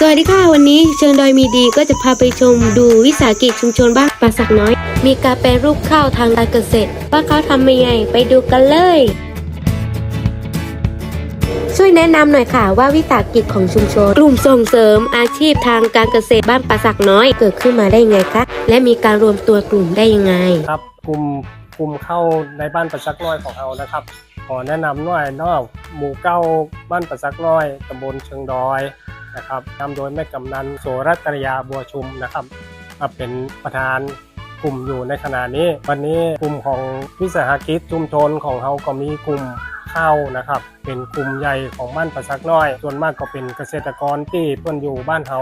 สวัสดีค่ะ วันนี้เชิญดอยมีดีก็จะพาไปชมดูวิสาหกิจชุมชนบ้านปราสักน้อย มีการแปรรูปข้าวทางการเกษตรว่าเขาทำยังไงไปดูกันเลย ช่วยแนะนำหน่อยค่ะว่าวิสาหกิจของชุมชน กลุ่มส่งเสริมอาชีพทางการเกษตรบ้านปราสักน้อยเกิดขึ้นมาได้ยังไงคะและมีการรวมตัวกลุ่มได้ยังไง ครับกลุ่มกลุ่มเข้าในบ้านประชักน้อยของเรานะครับ ขอแนะนำหน่อยนอกหมู่เก้าบ้านประชักน้อยตำบลเชิงดอย นะครับนำโดยแม่กำนันโสรัตรยาบัวชุมนะครับมาเป็นประธานกลุ่มอยู่ในขณะนี้ วันนี้กลุ่มของวิสาหกิจชุมชนของเราก็มีกลุ่มข้าวนะครับ เป็นกลุ่มใหญ่ของบ้านประชักน้อย ส่วนมากก็เป็นเกษตรกรที่เพิ่นอยู่บ้านเรา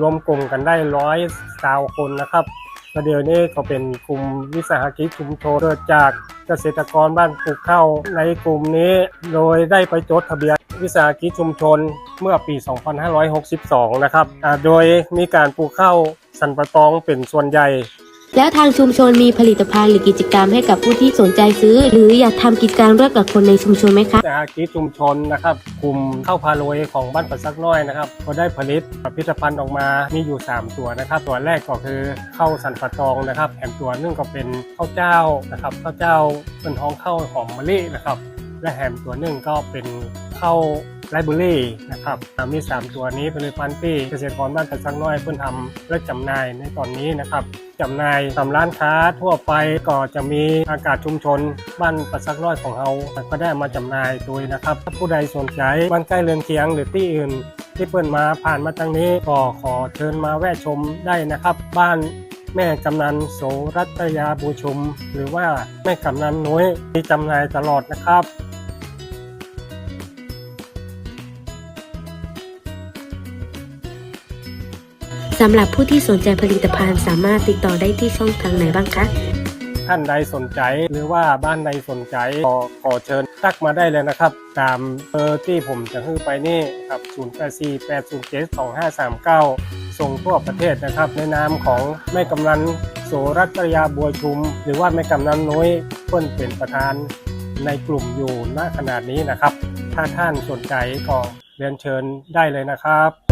รวมกลุ่มกันได้ร้อยสาวคนนะครับประเดี๋ยวนี้ก็เป็นกลุ่มวิสาหกิจชุมชนเกิดจากเกษตรกรบ้านปลูกข้าวในกลุ่มนี้ โดยได้ไปจดทะเบียน วิสาหกิจชุมชนเมื่อปี 2562 นะครับอ่าโดยมีการปลูกข้าวสันปะตองเป็นส่วนใหญ่ แล้วทางชุมชนมีผลิตภัณฑ์หรือกิจกรรมให้กับผู้ที่สนใจซื้อ หรืออยากทำกิจการร่วมกับคนในชุมชนไหมคะวิสาหกิจชุมชนนะครับกลุ่มข้าวพาโรยของบ้านปัดซักน้อยนะครับก็ได้ผลิตผลิตภัณฑ์ออกมามีอยู่ 3 ตัวนะครับ ตัวแรกก็คือข้าวสันปะตองนะครับแถมตัวหนึงก็เป็นข้าวเจ้านะครับข้าวเจ้าเป็นท้องข้าวหอมมะลินะครับและแฮมตัวหนึ่งก็เป็น ข้าไรเบอรี่นะครับอ่ามี 3 ตัวนี้ผลิตภัณฑ์ที่เกษตรกรบ้านตะซักน้อยเพื่อนทำและจำหน่ายในตอนนี้นะครับจำหน่ายตามร้านค้าทั่วไปก็จะมีอากาศชุมชน บ้านตะซักน้อยของเราก็ได้มาจำหน่ายโดยนะครับถ้าผู้ใดสนใจบ้านใกล้เรือนเคียงหรือที่อื่น ที่เพื่อนมาผ่านมาทางนี้ก็ขอเชิญมาแวะชมได้นะครับ บ้านแม่กำนันโสรัตยาบูชุม หรือว่าแม่กำนันน้อยมีจำหน่ายตลอดนะครับ สำหรับผู้ที่สนใจผลิตภัณฑ์สามารถติดต่อได้ที่ช่องทางไหนบ้างคะท่านใดสนใจหรือว่าบ้านใดสนใจขอขอเชิญทักมาได้เลยนะครับ ตามเบอร์ที่ผมจะให้ไปนี่ครับ 0 8 4 8 0 7 2 5 3 9 ส่งทั่วประเทศนะครับ ในนามของแม่กำนันโสรัตยาบัวชุม หรือว่าแม่กำนันน้อยเพิ่อนเป็นประธานในกลุ่มอยู่ณขนาดนี้นะครับ ถ้าท่านสนใจก็เรียนเชิญได้เลยนะครับ